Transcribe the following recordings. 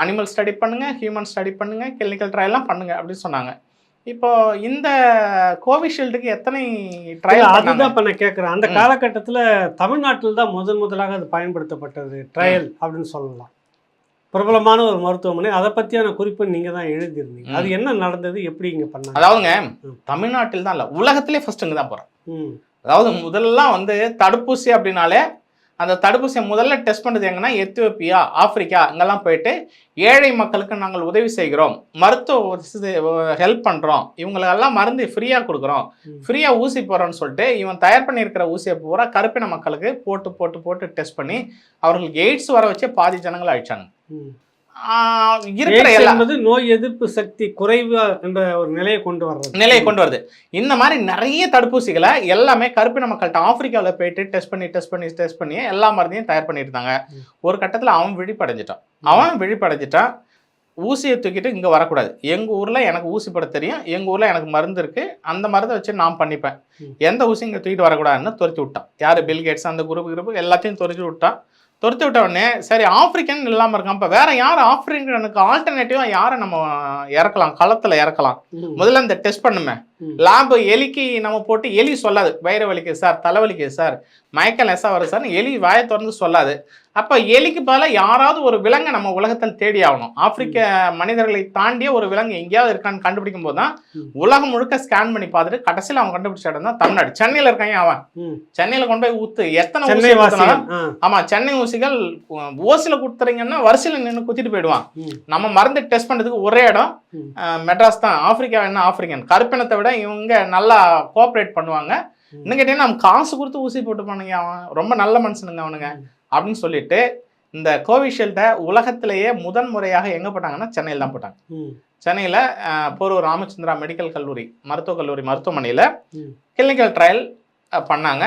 Animal study பண்ணுங்க human study பண்ணுங்க clinical ட்ரையல்லாம் பண்ணுங்க அப்படின்னு சொன்னாங்க. இப்போ இந்த கோவிஷீல்டுக்கு எத்தனை ட்ரையல் அதுதான் இப்ப நான் கேட்குறேன் அந்த. காலகட்டத்துல தமிழ்நாட்டில் தான் முதன் முதலாக அது பயன்படுத்தப்பட்டது ட்ரையல் அப்படின்னு சொல்லலாம். பிரபலமான ஒரு மருத்துவமனை. அதை பத்தியான குறிப்பு நீங்க தான் எழுதியிருந்தீங்க. அது என்ன நடந்தது? எப்படி இங்க பண்ணாங்க? அதாவதுங்க. தமிழ்நாட்டில் தான் இல்லை உலகத்திலே ஃபர்ஸ்ட் இங்கே தான் போகிறோம் ம், அதாவது முதல்லாம் வந்து தடுப்பூசி அப்படின்னாலே அந்த தடுப்பூசியை முதல்ல டெஸ்ட் பண்ணது எங்கன்னா எத்தியோப்பியா ஆப்பிரிக்கா இங்கெல்லாம் போயிட்டு ஏழை மக்களுக்கு நாங்கள் உதவி செய்கிறோம். மருத்துவ ஹெல்ப் பண்ணுறோம் இவங்களுக்கெல்லாம் மருந்து ஃப்ரீயாக கொடுக்குறோம். ஃப்ரீயாக ஊசி போடுறோன்னு சொல்லிட்டு இவன் தயார் பண்ணியிருக்கிற ஊசியை பூரா கருப்பின மக்களுக்கு போட்டு போட்டு போட்டு டெஸ்ட் பண்ணி அவர்களுக்கு எய்ட்ஸ் வர வச்சு பாதி ஜனங்களை அழிச்சாங்க. இருக்கிற என்பது நோய் எதிர்ப்பு சக்தி குறைவு என்ற ஒரு நிலையை கொண்டு வர்றது. நிலையை கொண்டு வருது. இந்த மாதிரி நிறைய தடுப்பூசிகளை எல்லாமே கருப்பின மக்கள்கிட்ட ஆப்பிரிக்காவில் போயிட்டு டெஸ்ட் பண்ணி டெஸ்ட் பண்ணி டெஸ்ட் பண்ணி எல்லா மருந்தையும் தயார் ம். ஒரு கட்டத்தில் அவன் விழிப்படைஞ்சிட்டான். அவன் விழிப்படைஞ்சிட்டான். ஊசியை தூக்கிட்டு இங்கே வரக்கூடாது. எங்கள் ஊரில் எனக்கு ஊசி போட தெரியும். எங்கள் ஊரில் எனக்கு மருந்து இருக்குது அந்த மருந்தை வச்சு நான் பண்ணிப்பேன். எந்த ஊசி இங்கே தூக்கிட்டு வரக்கூடாதுன்னு துரத்தி விட்டான். யார்? பில் கேட்ஸ் அந்த குரூப் குரூப் எல்லாத்தையும் துரத்தி விட்டான். துரத்தி விட்ட உடனே சரி ஆப்பிரிக்கன் இல்லாமல் இருக்கான். இப்போ வேற யார் ஆப்பிரிக்கனுக்கு ஆல்டர்னேட்டிவாக யாரை நம்ம இறக்கலாம் களத்தில் இறக்கலாம்? முதல்ல இந்த டெஸ்ட் பண்ணுமே. லேப் எலிக்கு நம்ம போட்டு எலி சொல்லாது. வயிறு வலிக்கு சார் தலைவலிக்கு சார் மயக்கம் லேசா வருது சார் எலி வாயை திறந்து சொல்லாது. அப்ப எலிக்கு பதிலாக யாராவது ஒரு விலங்கை நம்ம உலகத்தில் தேடி ஆகணும். ஆப்பிரிக்க மனிதர்களை தாண்டிய ஒரு விலங்கு எங்கேயாவது இருக்கான்னு கண்டுபிடிக்கும் போது தான். உலகம் முழுக்க ஸ்கேன் பண்ணி பார்த்துட்டு கடைசியில் அவன் கண்டுபிடிச்ச இடம் தான் தமிழ்நாடு. சென்னையில் இருக்காங்க அவன். சென்னையில் கொண்டு போய் ஊத்து. எத்தனை ஊசி வாசிகள். ஊத்துனாலும் ஆ, ஆமா சென்னை ஊசிகள் ஓசில கொடுத்துறீங்கன்னா வரிசையில் நின்று குத்திட்டு போயிடுவான். நம்ம மருந்து டெஸ்ட் பண்ணுறதுக்கு ஒரே இடம் மெட்ராஸ் தான். ஆப்பிரிக்கா என்ன ஆப்பிரிக்கன்? கருப்பினத்தை விட இவங்க நல்லா கோஆப்ரேட் பண்ணுவாங்க. இன்னும் கேட்டீங்கன்னா நம்ம காசு கொடுத்து ஊசி போட்டுப்பானுங்க அவன். ரொம்ப நல்ல மனுஷனுங்க அவனுங்க. அப்படின்னு சொல்லிட்டு இந்த கோவிஷீல்டை உலகத்திலேயே முதன் முறையாக எங்கே போட்டாங்கன்னா சென்னையில் தான் போட்டாங்க. சென்னையில் போரூர் ராமச்சந்திரா மெடிக்கல் கல்லூரி மருத்துவக் கல்லூரி மருத்துவமனையில். கிளினிக்கல் ட்ரையல் பண்ணாங்க.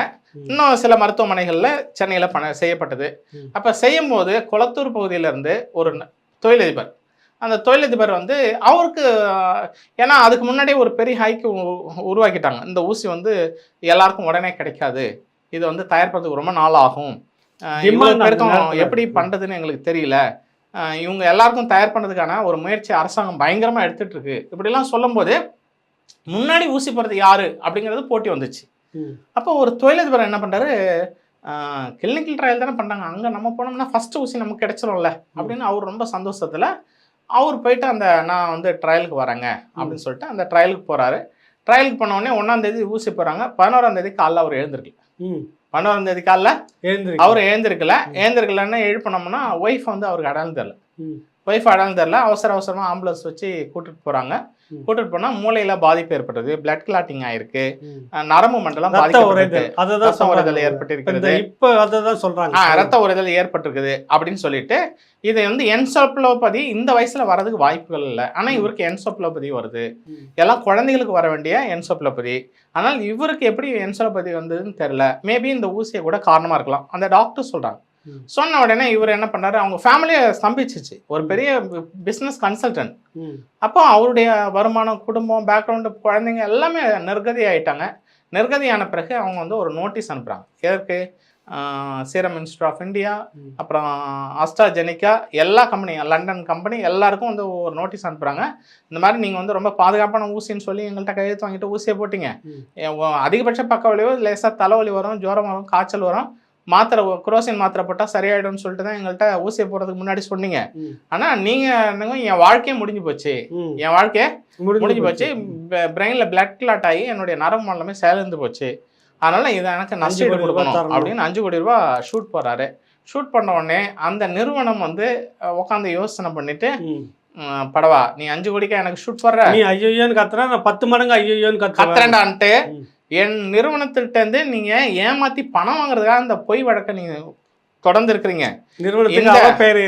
இன்னும் சில மருத்துவமனைகளில் சென்னையில் பண்ண செய்யப்பட்டது. அப்போ செய்யும்போது குளத்தூர் பகுதியிலேருந்து ஒரு தொழிலதிபர். அந்த தொழிலதிபர் வந்து அவருக்கு ஏன்னா அதுக்கு முன்னாடியே ஒரு பெரிய ஹைக்கு உருவாக்கிட்டாங்க. இந்த ஊசி வந்து எல்லாருக்கும் உடனே கிடைக்காது. இது வந்து தயாரிப்பதற்கு ரொம்ப நாள் ஆகும். இவ்வளவு எப்படி இருக்கு. பண்ணுறதுன்னு எங்களுக்கு தெரியல. இவங்க எல்லாருக்கும் தயார் பண்ணுறதுக்கான ஒரு முயற்சி அரசாங்கம் பயங்கரமாக எடுத்துட்டு இருக்கு. இப்படிலாம் சொல்லும்போது முன்னாடி ஊசி போடுறது யாரு அப்படிங்கிறது போட்டி வந்துச்சு. அப்போ ஒரு தொழிலதிபர் என்ன பண்ணுறாரு கிளினிக்கல் ட்ரையல் தானே பண்ணாங்க அங்கே நம்ம போனோம்னா ஃபர்ஸ்ட் ஊசி நமக்கு கிடைச்சிரும்ல அப்படின்னு அவர் ரொம்ப சந்தோஷத்தில் அவர் போயிட்டு அந்த நான் வந்து ட்ரையலுக்கு வரேங்க அப்படின்னு சொல்லிட்டு அந்த ட்ரையலுக்கு போகிறாரு ட்ரையலுக்கு போன உடனே ஒன்றாம் தேதி ஊசி போகிறாங்க பதினோராம் தேதி காலைல அவர் எழுந்திருக்கல. ம். பதினோராம் தேதி காலைல எழுந்திருக்கு. அவர் எழுந்திருக்கல எழுந்திருக்கலன்னு எழுப்பினோம்னா ஒய்ஃப் வந்து அவருக்கு அடையாளம் தெரில. ஒய்ஃப் அடையாளம் தெரில அவசர அவசரமாக ஆம்புலன்ஸ் வச்சு கூட்டிட்டு போகிறாங்க. கூட்டிட்டு போனால் மூளையில் பாதிப்பு ஏற்பட்டது. பிளட் கிளாட்டிங் ஆயிருக்கு. நரம்பு மண்டலம் ரத்த இந்த ஏற்பட்டிருக்கிறது. இப்ப அததான் சொல்றாங்க. ஆ ரத்த உறைதல் ஏற்பட்டிருக்குது அப்படின்னு சொல்லிட்டு இது வந்து என்சோப்ளோபதி இந்த வயசுல வரதுக்கு வாய்ப்புகள் இல்லை. ஆனா ம். இவருக்கு என்சோப்ளோபதி வருது. எல்லாம் குழந்தைகளுக்கு வர வேண்டிய என்சோப்ளோபதி ஆனால் இவருக்கு எப்படி என்சோப்ளோபதி வந்ததுன்னு தெரியல. மேபி இந்த ஊசியை கூட காரணமா இருக்கலாம். அந்த டாக்டர் சொல்றாங்க. ம். சொன்ன உடனே இவர் என்ன பண்ணாரு அவங்க ஃபேமிலியை ஸ்தம்பிச்சிச்சு. ஒரு பெரிய பிஸ்னஸ் கன்சல்டன்ட். அப்போ அவருடைய வருமானம் குடும்பம் பேக்ரவுண்டு குழந்தைங்க எல்லாமே நிர்கதி ஆயிட்டாங்க. நிர்கதியான பிறகு அவங்க வந்து ஒரு நோட்டீஸ் அனுப்புகிறாங்க எதற்கு சீரம் இன்ஸ்டியூட் ஆஃப் இந்தியா. அப்புறம் ஆஸ்ட்ராஜெனிக்கா எல்லா கம்பெனி லண்டன் கம்பெனி எல்லாருக்கும் வந்து ஒரு நோட்டீஸ் அனுப்புகிறாங்க இந்த மாதிரி நீங்கள் வந்து ரொம்ப பாதுகாப்பான ஊசின்னு சொல்லி எங்கள்கிட்ட கையெழுத்து வாங்கிட்டு ஊசியை போட்டீங்க. அதிகபட்ச பக்க விளைவு லேசாக தலைவலி வரும் ஜுரம் வரும் காய்ச்சல் வரும். மாத்திரை குரோசின் மாத்திரை போட்டால் சரியாயிடும்னு சொல்லிட்டு தான் எங்கள்கிட்ட ஊசியை போடுறதுக்கு முன்னாடி சொன்னீங்க. ஆனால் நீங்கள் என்னங்க என் வாழ்க்கையே முடிஞ்சு போச்சு. என் வாழ்க்கையே முடிஞ்சு போச்சு. பிரெயினில் பிளட் கிளாட் ஆகி என்னுடைய நரம்பு மண்டலமே செயலிழந்து போச்சு அதனால இதை எனக்கு நஷ்டீடு ரூபாய் கொடுக்கணும். அப்படின்னு அஞ்சு கோடி ரூபாய் ஷூட் போறாரு ஷூட் பண்ண உடனே அந்த நிறுவனம் வந்து உட்காந்து யோசனை பண்ணிட்டு ம். "ம், படவா நீ அஞ்சு கோடிக்கா எனக்கு ஷூட் போடுற நீ ஐயோன்னு கத்துறா நான் பத்து மடங்கு ஐயோன்னு கத்துறேன் கத்துறேன்டான்ட்டு. என் நிறுவனத்திட்ட இருந்து நீங்க ஏமாத்தி பணம் வாங்குறதுக்காக இந்த பொய் வழக்கை நீங்க தொடர்ந்து இருக்கிறீங்க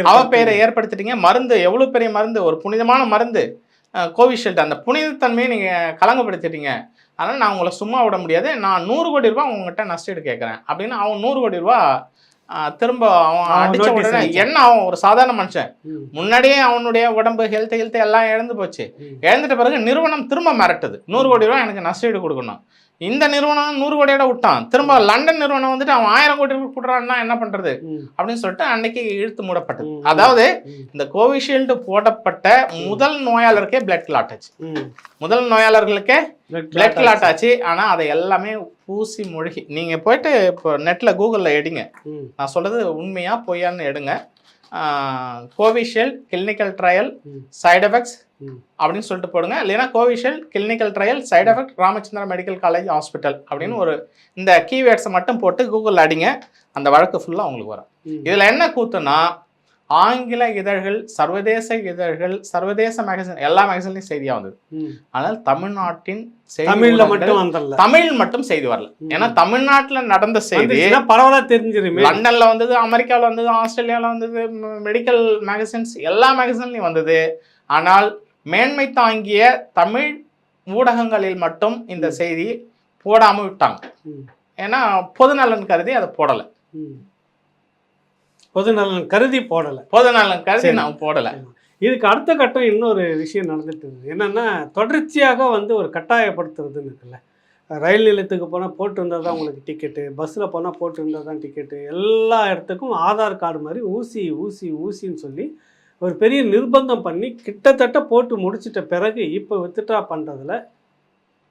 அவ பெயரை ஏற்படுத்திட்டீங்க. மருந்து எவ்வளவு பெரிய மருந்து? ஒரு புனிதமான மருந்து. கோவிஷீல்டு. அந்த புனிதத்தன்மையை நீங்க கலங்கப்படுத்திட்டீங்க. அதனால நான் உங்களை சும்மா விட முடியாது. நான் நூறு கோடி ரூபாய் உங்ககிட்ட நஷ்டீடு கேட்குறேன். அப்படின்னு அவன் நூறு கோடி ஆஹ் திரும்ப அவன் அடிச்ச உடனே. என்ன அவன் ஒரு சாதாரண மனுஷன்? முன்னாடியே அவனுடைய உடம்பு ஹெல்த் ஹெல்த் எல்லாம் இழந்து போச்சு. இழந்துட்ட பிறகு நிறுவனம் திரும்ப மிரட்டுது. நூறு கோடி ரூபாய் எனக்கு நஷ்டஈடு கொடுக்கணும். இந்த நிறுவனம் நூறு கோடியோட விட்டான். திரும்ப லண்டன் நிறுவனம் வந்துட்டு அவன் ஆயிரம் கோடி ரூபாய் கொடுறான்னா என்ன பண்றது? அப்படின்னு சொல்லிட்டு அன்னைக்கு இழுத்து மூடப்பட்டது. அதாவது. இந்த கோவிஷீல்டு போடப்பட்ட முதல் நோயாளருக்கே பிளட் கிளாட் ஆச்சு. முதல் நோயாளர்களுக்கே பிளட் கிளாட் ஆச்சு. ஆனா அதை எல்லாமே பூசி மூழ்கி. நீங்க போயிட்டு இப்போ நெட்ல கூகுள்ல எடுங்க. நான் சொல்றது உண்மையா பொய்யான்னு எடுங்க. Covishield clinical trial. Side effects. அப்படின்னு சொல்லிட்டு போடுங்க இல்லைன்னா Covishield clinical trial side effect Ramachandra medical college hospital அப்படின்னு ஒரு இந்த கீவேர்ட்ஸை மட்டும் போட்டு கூகுளில் அடிங்க அந்த வழக்கு ஃபுல்லாக உங்களுக்கு வரும். இதில் என்ன கூத்துனா ஆங்கில இதழ்கள் சர்வதேச இதழ்கள் சர்வதேச மேகசின் எல்லா மேகசின்லையும் செய்தியாக வந்தது. ஆனால் தமிழ்நாட்டின் செய்தி தமிழ்ல மட்டும் தமிழ் மட்டும் செய்தி வரல. ஏன்னா தமிழ்நாட்டில் நடந்த செய்தி வந்துச்சுன்னா பரவலா தெரிஞ்சிருமே. லண்டன்ல வந்தது அமெரிக்காவில் வந்தது ஆஸ்திரேலியாவில் வந்தது மெடிக்கல் மேகசின்ஸ் எல்லா மேகசின்லையும் வந்தது. ஆனால் மேன்மை தாங்கிய தமிழ் ஊடகங்களில் மட்டும் இந்த செய்தி போடாம விட்டாங்க. ஏன்னா பொது நலன் கருதி அதை போடலை. பொது நலன் கருதி போடல. பொது நலன் கருதி. நான் போடலை. இதுக்கு அடுத்த கட்டம் இன்னொரு விஷயம் நடந்துட்டு இருக்குது. என்னன்னா தொடர்ச்சியாக வந்து ஒரு கட்டாயப்படுத்துறதுன்னு இருக்குல்ல. ரயில் நிலையத்துக்கு போனால் போட்டிருந்தா தான் உங்களுக்கு டிக்கெட்டு பஸ்ஸில் போனால் போட்டிருந்தா தான் டிக்கெட்டு எல்லா இடத்துக்கும் ஆதார் கார்டு மாதிரி ஊசி ஊசி ஊசின்னு சொல்லி ஒரு பெரிய நிர்பந்தம் பண்ணி கிட்டத்தட்ட போட்டு முடிச்சிட்ட பிறகு இப்போ வித்ட்ரா பண்ணுறதுல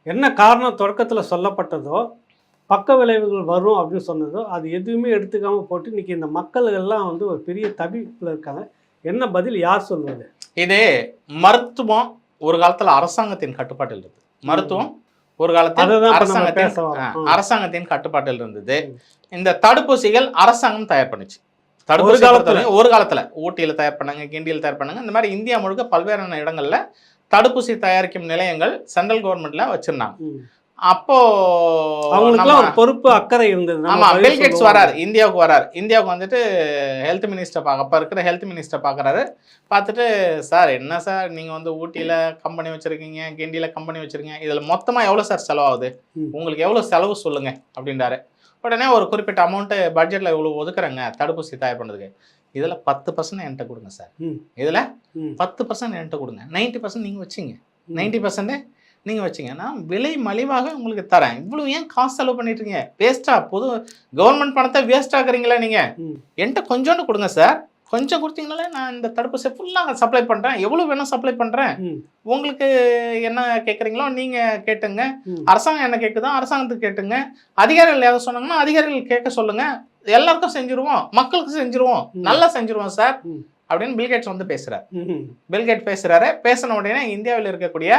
என்ன காரணம் தொடக்கத்தில் சொல்லப்பட்டதோ பக்க விளைவுகள் வரும் அப்படின்னு சொன்னதோ அது எதுவுமே எடுத்துக்காமல் போட்டு இன்னைக்கு இந்த மக்கள் எல்லாம் வந்து ஒரு பெரிய தவிப்பில் இருக்காங்க. என்ன பதில் யார் சொல்வது? இது மருத்துவம் ஒரு காலத்துல அரசாங்கத்தின் கட்டுப்பாட்டில் இருந்தது. மருத்துவம் ஒரு காலத்தில் அரசாங்கத்தின். அரசாங்கத்தின் கட்டுப்பாட்டில் இருந்தது. இந்த தடுப்பூசிகள் அரசாங்கம் தயார் பண்ணுச்சு. தடுப்பூசி ஒரு காலத்துல. ஒரு காலத்துல. ஊட்டியில தயார் பண்ணாங்க கிண்டியில் தயார் பண்ணாங்க. இந்த மாதிரி இந்தியா முழுக்க பல்வேறான இடங்கள்ல தடுப்பூசி தயாரிக்கும் நிலையங்கள் சென்ட்ரல் கவர்மெண்ட்ல வச்சிருந்தாங்க. அப்போ அவங்களுக்குலாம் ஒரு பொறுப்பு அக்கறை இருந்தது. ஆமா பில் கேட்ஸ். வராரு இந்தியாவுக்கு வராரு. இந்தியாவுக்கு வந்துட்டு ஹெல்த் மினிஸ்டர் பார்க்க அப்போ இருக்கிற ஹெல்த் மினிஸ்டர் பார்க்குறாரு பார்த்துட்டு சார் என்ன சார்? நீங்கள் வந்து ஊட்டியில் கம்பெனி வச்சுருக்கீங்க கிண்டியில் கம்பெனி வச்சுருக்கீங்க. இதில் மொத்தமாக எவ்வளோ சார் செலவாகுது. உங்களுக்கு எவ்வளோ செலவு சொல்லுங்கள் அப்படின்றாரு. உடனே ஒரு குறிப்பிட்ட அமௌண்ட்டு பட்ஜெட்டில் இவ்வளோ ஒதுக்குறேங்க தடுப்பூசி தயார் பண்ணுறதுக்கு இதில் பத்து பர்சன்ட் என்கிட்ட கொடுங்க சார். இதில். பத்து பர்சன்ட் என்கிட்ட கொடுங்க. நைன்ட்டி பர்சன்ட் நீங்கள் வச்சிங்க. நைன்ட்டி பர்சன்ட் நீங்கள் வச்சிங்க நான் விலை மலிவாக உங்களுக்கு தரேன். இவ்வளோ ஏன் காசு செலவு பண்ணிட்டு இருக்கீங்க வேஸ்ட்டாக பொது கவர்மெண்ட் பணத்தை வேஸ்ட் ஆக்குறீங்களா நீங்கள். என்கிட்ட கொஞ்சோண்டு கொடுங்க சார் கொஞ்சம் கொடுத்தீங்களே நான் இந்த தடுப்பூசி ஃபுல்லாக சப்ளை பண்ணுறேன் எவ்வளோ வேணும் சப்ளை பண்ணுறேன். உங்களுக்கு என்ன கேட்குறீங்களோ நீங்கள் கேட்டுங்க. அரசாங்கம் என்ன கேட்குதோ அரசாங்கத்துக்கு கேட்டுங்க. அதிகாரிகள் ஏதாவது சொன்னாங்கன்னா அதிகாரிகள் கேட்க சொல்லுங்க. எல்லாருக்கும் செஞ்சுருவோம். மக்களுக்கு செஞ்சுருவோம். நல்லா செஞ்சுருவோம் சார். அப்படின்னு பில்கேட்ஸ் வந்து பேசுறாரு. பில்கேட் பேசுறாரு பேசின உடனே இந்தியாவில் இருக்கக்கூடிய.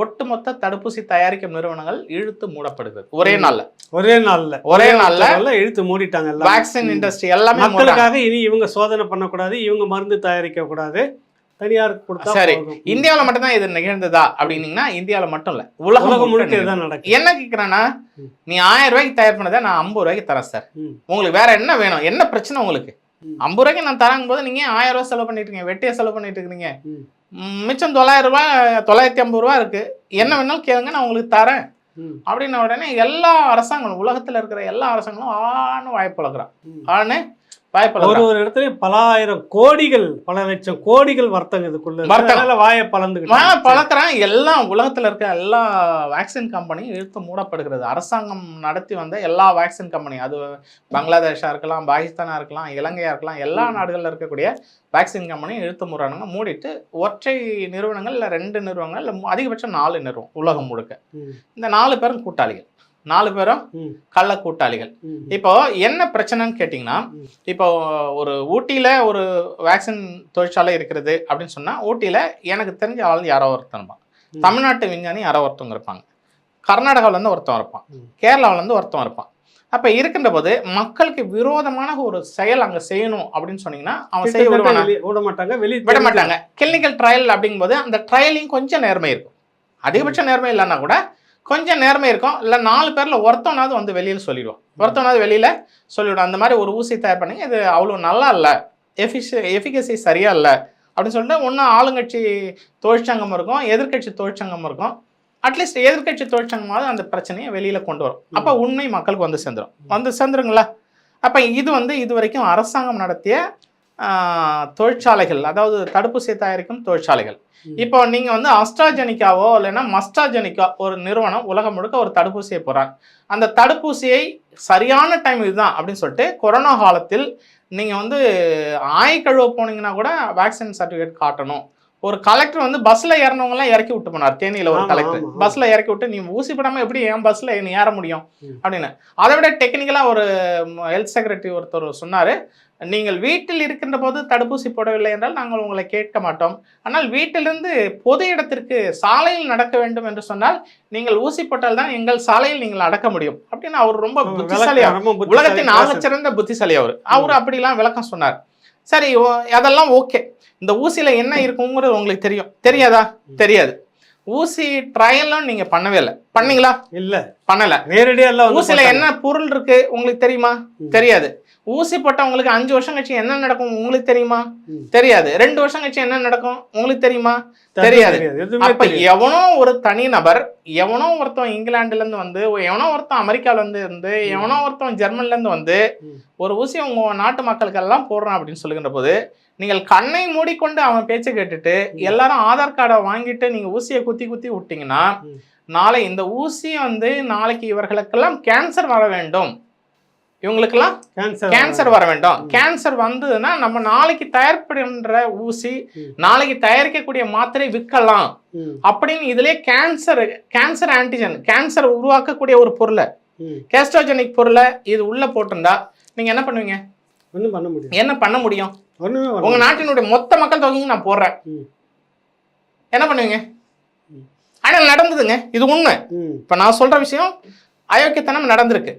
ஒட்டுமொத்த தடுப்பூசி தயாரிக்கும் நிறுவனங்கள் இழுத்து மூடப்படுகிறது ஒரே. நாள்ல ஒரே நாள்ல ஒரே நாள்ல இழுத்து மூடிட்டாங்க வேக்சின் இண்டஸ்ட்ரி எல்லாமே. மக்களுக்காக இனி இவங்க சோதனை பண்ணக்கூடாது இவங்க மருந்து தயாரிக்க கூடாது தனியாருக்கு கொடுத்தா சரி. இந்தியாவுல மட்டும்தான் இது நிகழ்ந்ததா அப்படின்னீங்கன்னா இந்தியாவுல மட்டும் இல்ல உலகம் முழுக்க. இதுதான் நடக்குது என்ன கேக்குறேன்னா ம். நீ ஆயிரம் ரூபாய்க்கு தயார் பண்ணதை நான் ஐம்பது ரூபாய்க்கு தரேன் சார். உங்களுக்கு வேற என்ன வேணும் என்ன பிரச்சனை உங்களுக்கு. ஐம்பது ரூபாய்க்கு நான் தராங்க போது நீங்க ஆயிரம் ரூபாய் செலவு பண்ணிட்டு இருக்கீங்க வெட்டியா செலவு பண்ணிட்டு இருக்கீங்க மிச்சம் தொள்ளாயிரம் ரூபாய் தொள்ளாயிரத்தி ஐம்பது ரூபாய் இருக்கு. என்ன வேணாலும் கேளுங்க நான் உங்களுக்கு தரேன். அப்படின்ன உடனே எல்லா அரசாங்கங்களும் உலகத்துல இருக்கிற எல்லா அரசாங்கங்களும் ஆன்னு வாய்ப்பழக்கிறான் ம். ஆன்னு ஒரு ஒரு இடத்துலயும் பல ஆயிரம் கோடிகள் பல லட்சம் கோடிகள் வர்த்தகம் இதுக்குள்ள வாயை பலந்துக்கிட்டு பழக்கிறான். எல்லா உலகத்துல இருக்க எல்லா வேக்சின் கம்பெனியும் இழுத்து மூடப்படுகிறது. அரசாங்கம் நடத்தி வந்த எல்லா வேக்சின் கம்பெனி அது பங்களாதேஷா இருக்கலாம் பாகிஸ்தானா இருக்கலாம் இலங்கையா இருக்கலாம் எல்லா. நாடுகள்ல இருக்கக்கூடிய வேக்சின் கம்பெனியும் இழுத்து மூடுறானுங்க. மூடிட்டு ஒற்றை நிறுவனங்கள் இல்ல ரெண்டு நிறுவனங்கள் இல்ல அதிகபட்சம் நாலு நிறுவனம் உலகம் முழுக்க. இந்த நாலு பேரும் கூட்டாளிகள். நாலு பேரும். கள்ள கூட்டாளிகள். இப்போ என்ன பிரச்சனைன்னு கேட்டிங்கன்னா. இப்போ ஒரு ஊட்டியில ஒரு வேக்சின் தொழிற்சாலை இருக்கிறது அப்படின்னு சொன்னா ஊட்டியில எனக்கு தெரிஞ்ச ஆள் யாரோ ஒருத்தன் இருப்பான். தமிழ்நாட்டு விஞ்ஞானி யாரோ ஒருத்தவங்க இருப்பாங்க கர்நாடகாவுல இருந்து ஒருத்தன் இருப்பான் ம். கேரளாவுல இருந்து ஒருத்தன் இருப்பான் அப்ப இருக்கின்ற போது மக்களுக்கு விரோதமான ஒரு செயல் அங்க செய்யணும் அப்படின்னு சொன்னீங்கன்னா அவன் செய்ய விட மாட்டாங்க வெளியே விட மாட்டாங்க கிளினிக்கல் ட்ரையல் அப்படிங்கும்போது அந்த ட்ரையலையும் கொஞ்சம் நேர்மை இருக்கும் அதிகபட்ச நேர்மை இல்லைன்னா கூட கொஞ்சம் நேர்மை இருக்கும். இல்லை நாலு பேர்ல ஒருத்தவனாவது வந்து வெளியில சொல்லிடுவான். ஒருத்தவனாவது வெளியில சொல்லிவிடும் அந்த மாதிரி ஒரு ஊசி தயார் பண்ணுங்க. இது அவ்வளோ நல்லா இல்லை. எஃபிஷி எஃபிகசி சரியா இல்லை. அப்படின்னு சொல்லிட்டு ஒன்று ஆளுங்கட்சி தொழிற்சங்கம் இருக்கும். எதிர்க்கட்சி தொழிற்சங்கம் இருக்கும். அட்லீஸ்ட் எதிர்க்கட்சி தொழிற்சங்கமாவது அந்த பிரச்சனையை வெளியில கொண்டு வரும். அப்போ உண்மை மக்களுக்கு வந்து சேர்ந்துரும். வந்து சேர்ந்துருங்களா? அப்ப இது வந்து இது வரைக்கும் அரசாங்கம் நடத்திய தொழிற்சாலைகள் அதாவது தடுப்பூசி தயாரிக்கும் தொழிற்சாலைகள். இப்போ நீங்க வந்து அஸ்ட்ராஜெனிக்காவோ இல்லைன்னா மஸ்ட்ராஜெனிக்கா ஒரு நிறுவனம் உலகம் முழுக்க ஒரு தடுப்பூசியை போறாங்க அந்த தடுப்பூசியை சரியான டைம் இதுதான் அப்படின்னு சொல்லிட்டு கொரோனா காலத்தில் நீங்க வந்து ஆய் கழுவ போனீங்கன்னா கூட வேக்சின் சர்டிஃபிகேட் காட்டணும். ஒரு கலெக்டர் வந்து பஸ்ல ஏறினவங்க எல்லாம் இறக்கி விட்டு போனார். தேனியில ஒரு கலெக்டர். பஸ்ல இறக்கி விட்டு நீ ஊசி போடாம எப்படி என் பஸ்ல நீ ஏற முடியும். அப்படின்னு. அதை விட டெக்னிக்கலா ஒரு ஹெல்த் செக்ரட்டரி ஒருத்தர் சொன்னாரு நீங்கள் வீட்டில் இருக்கின்ற போது தடுப்பூசி போடவில்லை என்றால் நாங்கள் உங்களை கேட்க மாட்டோம். ஆனால் வீட்டிலிருந்து பொது இடத்திற்கு சாலையில் நடக்க வேண்டும் என்று சொன்னால் நீங்கள் ஊசி போட்டால் தான் எங்கள் சாலையில் நீங்கள் நடக்க முடியும். அப்படின்னு அவர் ரொம்ப புத்திசாலியா உலகத்தின். ஆகச்சிறந்த புத்திசாலி அவர். அவர் அப்படிலாம் விளக்கம் சொன்னார். சரி அதெல்லாம் ஓகே இந்த ஊசியில என்ன இருக்குங்கிறது உங்களுக்கு தெரியும். தெரியாதா? தெரியாது. ஊசி ட்ரையல்லாம் நீங்க பண்ணவே இல்லை. பண்ணீங்களா? இல்ல. பண்ணல. நேரடியா ஊசியில. என்ன பொருள் இருக்கு? உங்களுக்கு தெரியுமா. தெரியாது. ஊசி போட்டவங்களுக்கு அஞ்சு வருஷம் கழிச்சு என்ன நடக்கும் உங்களுக்கு தெரியுமா. தெரியாது ரெண்டு வருஷம் கழிச்சு என்ன நடக்கும் உங்களுக்கு தெரியுமா தெரியாது. அப்ப. எவனோ ஒரு தனி நபர் எவனோ ஒருத்தன் இங்கிலாந்துல இருந்து வந்து எவனோ ஒருத்தன் அமெரிக்கால இருந்து இருந்து எவனோ ஒருத்தன் ஜெர்மன்ல இருந்து வந்து. ஒரு ஊசி உங்க நாட்டு மக்களுக்கு எல்லாம் போடுறான் அப்படின்னு சொல்லுகின்ற போது நீங்கள் கண்ணை மூடிக்கொண்டு அவன் பேச்சை கேட்டுட்டு. எல்லாரும் ஆதார் கார்டை வாங்கிட்டு நீங்க ஊசியை குத்தி குத்தி விட்டீங்கன்னா. நாளை இந்த ஊசி வந்து நாளைக்கு இவர்களுக்கெல்லாம் கேன்சர் வர வேண்டும் இவங்களுக்கெல்லாம் கேன்சர் வர வேண்டும். கேன்சர் வந்ததுன்னா நம்ம நாளைக்கு தயாரிப்படுகின்ற ஊசி. நாளைக்கு தயாரிக்கக்கூடிய மாத்திரை விற்கலாம் அப்படின்னு இதுலயே கேன்சர் கேன்சர் ஆன்டிஜன் கேன்சர் உருவாக்கக்கூடிய ஒரு பொருளை. கேஸ்ட்ரோஜெனிக் பொருளை இது உள்ள போட்டிருந்தா நீங்க என்ன பண்ணுவீங்க ஒண்ணும் பண்ண முடியும் என்ன பண்ண முடியும் உங்க. நாட்டினுடைய மொத்த மக்கள் தொகையும் நான் போடுறேன். என்ன பண்ணுவீங்க ம். ஆனா நடந்ததுங்க இது உண்மை இப்ப நான் சொல்ற விஷயம் அயோக்கியத்தனம் நடந்திருக்கு